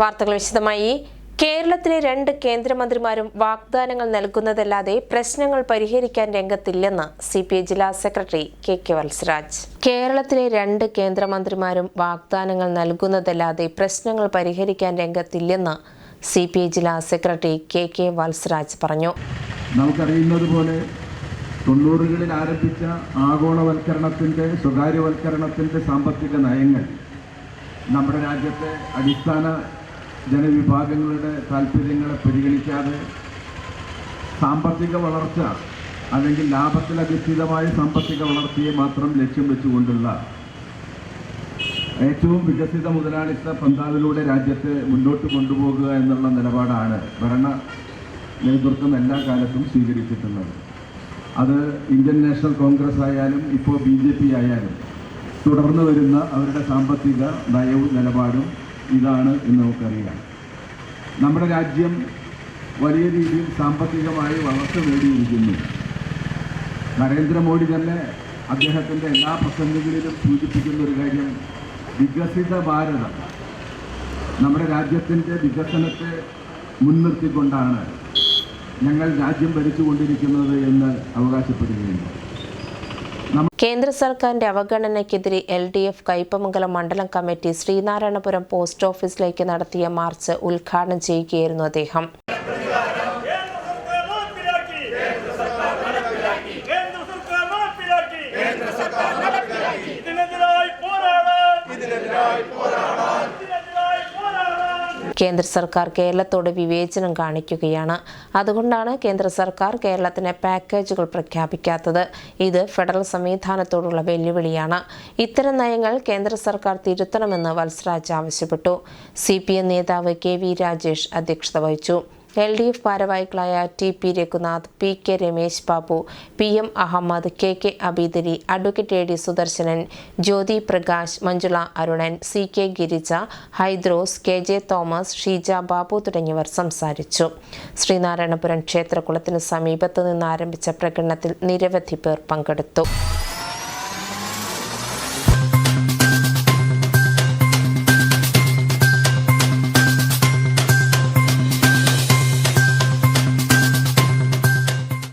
വാർത്തകൾ വിശദമായി. കേരളത്തിലെ രണ്ട് കേന്ദ്രമന്ത്രിമാരും വാഗ്ദാനങ്ങൾ നൽകുന്നതല്ലാതെ പ്രശ്നങ്ങൾ പരിഹരിക്കാൻ രംഗത്തില്ലെന്ന് സി പി ഐ ജില്ലാ സെക്രട്ടറി കെ കെ വത്സരാജ്. കേരളത്തിലെ രണ്ട് കേന്ദ്രമന്ത്രിമാരും വാഗ്ദാനങ്ങൾ നൽകുന്നതല്ലാതെ പ്രശ്നങ്ങൾ പരിഹരിക്കാൻ രംഗത്തില്ലെന്ന് സി പി ഐ ജില്ലാ സെക്രട്ടറി കെ കെ വത്സരാജ് പറഞ്ഞു. നമുക്കറിയുന്നത് പോലെ തൊണ്ണൂറുകളിൽ ആരംഭിച്ച ആഗോളവൽക്കരണത്തിന്റെ സ്വകാര്യവൽക്കരണത്തിന്റെ സാമ്പത്തിക നയങ്ങൾ നമ്മുടെ രാജ്യത്തെ അടിസ്ഥാന ജനവിഭാഗങ്ങളുടെ താല്പര്യങ്ങളെ പരിഗണിക്കാതെ സാമ്പത്തിക വളർച്ച അല്ലെങ്കിൽ ലാഭത്തിലധിഷ്ഠിതമായ സാമ്പത്തിക വളർച്ചയെ മാത്രം ലക്ഷ്യം വെച്ചുകൊണ്ടുള്ള ഏറ്റവും വികസിത മുതലാളിത്ത പന്താവിലൂടെ രാജ്യത്തെ മുന്നോട്ട് കൊണ്ടുപോകുക എന്നുള്ള നിലപാടാണ് ഭരണ നേതൃത്വം എല്ലാ കാലത്തും സ്വീകരിച്ചിട്ടുള്ളത്. അത് ഇന്ത്യൻ നാഷണൽ കോൺഗ്രസ് ആയാലും ഇപ്പോൾ ബി ജെ പി ആയാലും തുടർന്ന് വരുന്ന അവരുടെ സാമ്പത്തിക നയവും നിലപാടും ഇതാണ് എന്ന് നമുക്കറിയാം. നമ്മുടെ രാജ്യം വലിയ രീതിയിൽ സാമ്പത്തികമായി വളർച്ച നേടിയിരിക്കുന്നു. നരേന്ദ്രമോദി തന്നെ അദ്ദേഹത്തിന്റെ എല്ലാ പ്രസംഗങ്ങളിലും സൂചിപ്പിക്കുന്ന ഒരു കാര്യം വികസിത ഭാരതം. നമ്മുടെ രാജ്യത്തിന്റെ വികസനത്തെ മുൻനിർത്തിക്കൊണ്ടാണ് ഞങ്ങൾ രാജ്യം ഭരിച്ചുകൊണ്ടിരിക്കുന്നത് എന്ന് അവകാശപ്പെടുകയുണ്ട് കേന്ദ്ര സർക്കാരിന്റെ അവഗണനയ്ക്കെതിരെ എൽ ഡി എഫ് കയ്പമംഗലം മണ്ഡലം കമ്മിറ്റി ശ്രീനാരായണപുരം പോസ്റ്റ് ഓഫീസിലേക്ക് നടത്തിയ മാർച്ച് ഉദ്ഘാടനം ചെയ്യുകയായിരുന്നു അദ്ദേഹം കേന്ദ്ര സർക്കാർ നടപ്പിലാക്കി കേന്ദ്ര സർക്കാർ നടപ്പിലാക്കി കേന്ദ്ര സർക്കാർ നടപ്പിലാക്കി ഇതിനെതിരായി പോരാടാൻ ഇതിനെതിരായി പോരാടാൻ ഇതിനെതിരായി പോരാടാൻ കേന്ദ്ര സർക്കാർ കേരളത്തോട് വിവേചനം കാണിക്കുകയാണ്. അതുകൊണ്ടാണ് കേന്ദ്ര സർക്കാർ കേരളത്തിന് പാക്കേജുകൾ പ്രഖ്യാപിക്കാത്തത്. ഇത് ഫെഡറൽ സംവിധാനത്തോടുള്ള വെല്ലുവിളിയാണ്. ഇത്തരം നയങ്ങൾ കേന്ദ്ര സർക്കാർ തിരുത്തണമെന്ന് വത്സരാജ് ആവശ്യപ്പെട്ടു. സി നേതാവ് കെ വി രാജേഷ് അധ്യക്ഷത വഹിച്ചു. എൽ ഡി എഫ് ഭാരവാഹികളായ T P Raghunath P K Ramesh Babu P M Ahammed K K Abeedali advocate A D Sudarsanan Jyothi Prakash Manjula Arunan C K Girija Hydros K J Thomas Sheeja Babu തുടങ്ങിയവർ സംസാരിച്ചു. ശ്രീനാരായണപുരം ക്ഷേത്രകുളത്തിന് സമീപത്തു നിന്ന് ആരംഭിച്ച പ്രകടനത്തിൽ നിരവധി പേർ പങ്കെടുത്തു.